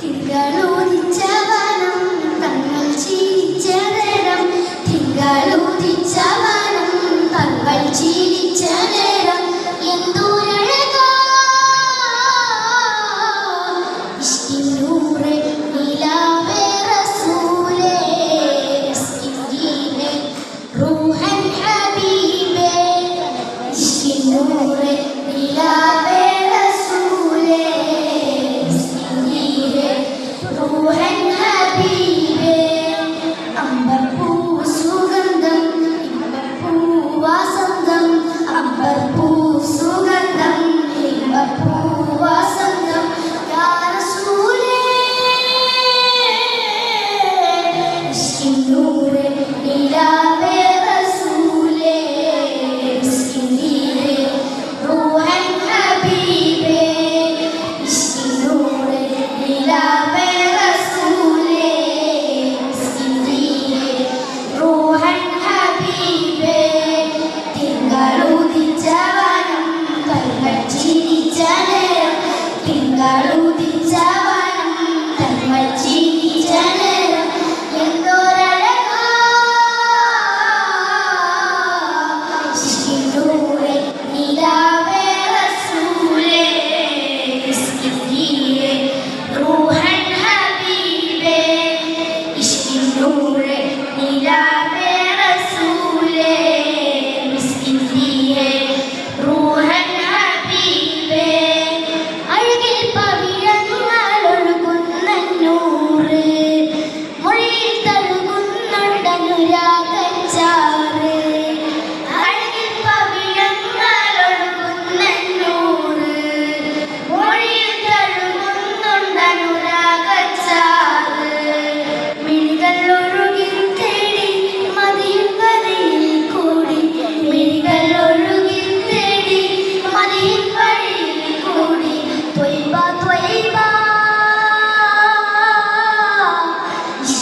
തിങ്കളൂതിച്ച വനം തങ്ങൾ ചിരിച്ച തങ്ങൾ ചിരി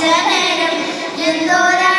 ശരണം എന്തോരാ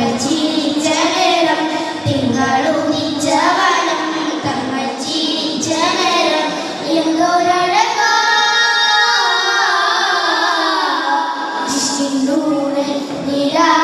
തങ്ങൾ ചിരിച്ച നേരം തിങ്കളുദിച്ച വനം തങ്ങൾ ചിരിച്ച നിരാ